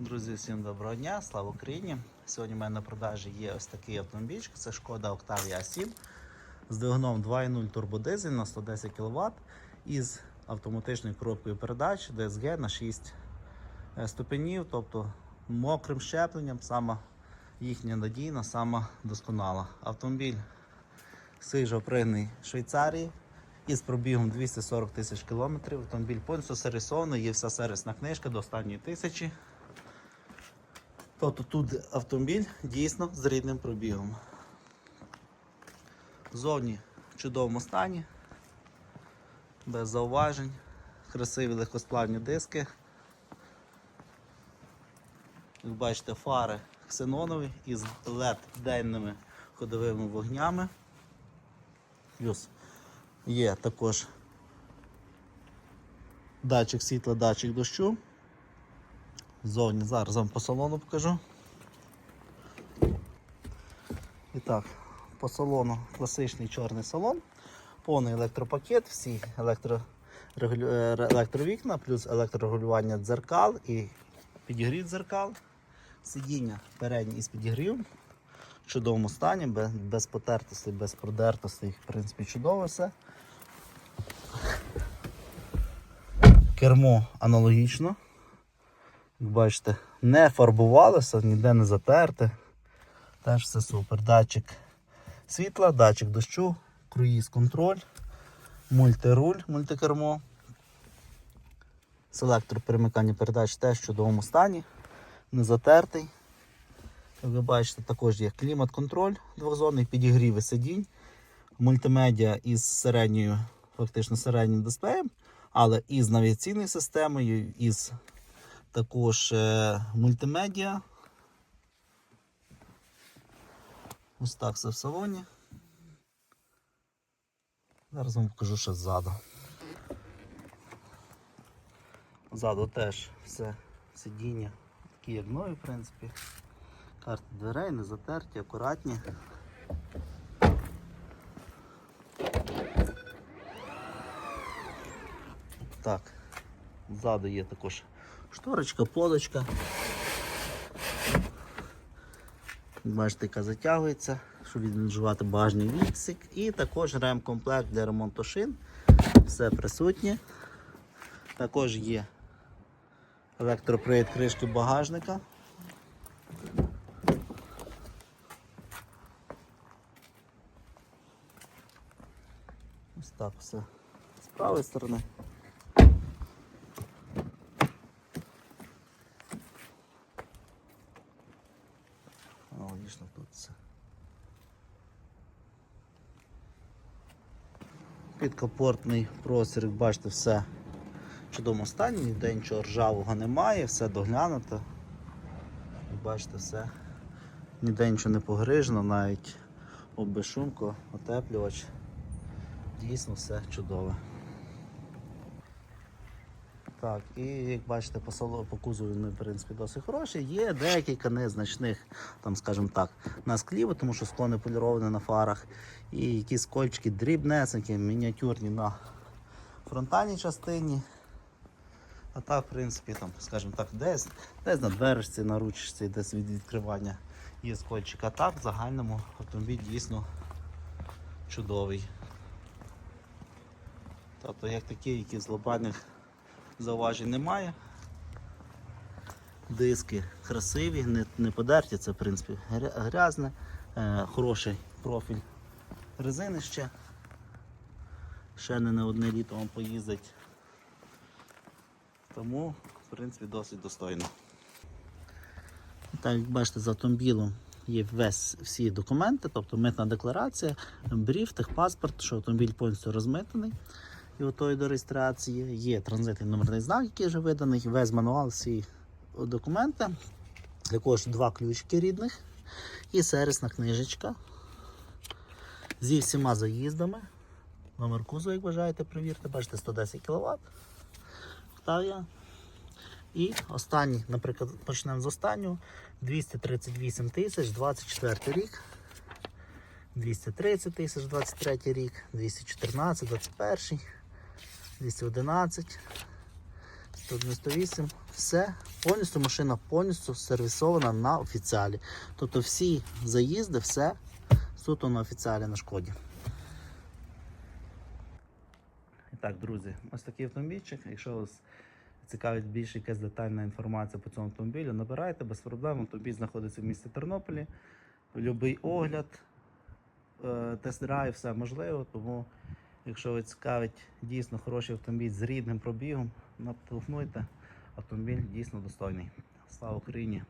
Друзі, всім доброго дня, слава Україні! Сьогодні в мене на продажі є ось такий автомобіль. Це шкода Octavia A7 з двигуном 2.0 турбодизель на 110 кВт із автоматичною коробкою передач DSG на 6 е, ступенів, тобто мокрим щепленням, сама їхня надійна, сама досконала. Автомобіль свіжопригнаний в Швейцарії із пробігом 240 тисяч кілометрів. Автомобіль повністю сервісований, є вся сервісна книжка до останньої тисячі. Тобто тут автомобіль дійсно з рідним пробігом. Зовні в чудовому стані, без зауважень, красиві легкосплавні диски. Як бачите, фари ксенонові із LED денними ходовими вогнями. Плюс є також датчик світла, датчик дощу. Зовні зараз вам по салону покажу. І так, по салону класичний чорний салон, повний електропакет, всі електро, е, електровікна, плюс електрорегулювання дзеркал і підігрів дзеркал, сидіння переднє із підігрівом, в чудовому стані, без, без потертостей, без продертостей, в принципі, чудово все. Кермо аналогічно. Як бачите, не фарбувалося, ніде не затерте. Теж все супер. Датчик світла, датчик дощу, круїз контроль, мультируль, мультикермо. Селектор перемикання передач теж в чудовому стані, не затертий. Як ви бачите, також є клімат-контроль двохзонний, підігріви сидінь, мультимедіа із середньою, фактично середнім дисплеєм, але із навігаційною системою, із також е, мультимедіа. Ось так все в салоні. Зараз вам покажу ще ззаду. Ззаду теж все сидіння, такі як нові, в принципі. Карти дверей не затерті, акуратні. Так, ззаду є також шторочка, полочка. Бачите, яка затягується, щоб відмежувати багажний відсік. І також ремкомплект для ремонту шин. Все присутнє. Також є електропривід кришки багажника. Ось так все з правої сторони. Аналогічно тут все. Підкапортний простір, як бачите, все в чудовому стані, ніде нічого ржавого немає, все доглянуто. Бачите, все. Ніде нічого не погрижено, навіть оббешумко, отеплювач. Дійсно все чудове. Так, і як бачите, по, сало- по кузову вони, в принципі, досить хороші. Є декілька незначних, там, скажімо так, на склі, тому що скло не поліроване на фарах. І якісь кольчики дрібнесенькі, мініатюрні на фронтальній частині. А так, в принципі, там, скажімо так, десь, десь на дверочці, на ручці, десь від відкривання є скольчик. А так в загальному автомобіль дійсно чудовий. Тобто як такі, які глобальних зауважень немає. Диски красиві, не, не подерті, це в принципі грязне, е, хороший профіль резини ще. Ще не на одне літо вам поїздить. Тому, в принципі, досить достойно. Так, як бачите, за автомобілем є весь, всі документи, тобто митна декларація, бриф, техпаспорт, що автомобіль повністю розмитаний і готовий до реєстрації. Є транзитний номерний знак, який вже виданий, весь мануал, всі документи. Також два ключики рідних і сервісна книжечка зі всіма заїздами. Номер кузова, як бажаєте, перевірте, бачите, 110 кВт. Octavia. І останній, наприклад, почнемо з останнього. 238 тисяч, 24 рік. 230 тисяч 23 рік, 214, 21, 211, 198. Все, повністю машина повністю сервісована на офіціалі. Тобто всі заїзди, все суто на офіціалі на шкоді. І так, друзі, ось такий автомобільчик. Якщо вас цікавить більш якась детальна інформація по цьому автомобілю, набирайте без проблем. Автомобіль знаходиться в місті Тернополі. Любий огляд, е, тест-драйв, все можливо. Тому, якщо ви цікавить дійсно хороший автомобіль з рідним пробігом, телефонуйте. Автомобіль дійсно достойний. Слава Україні!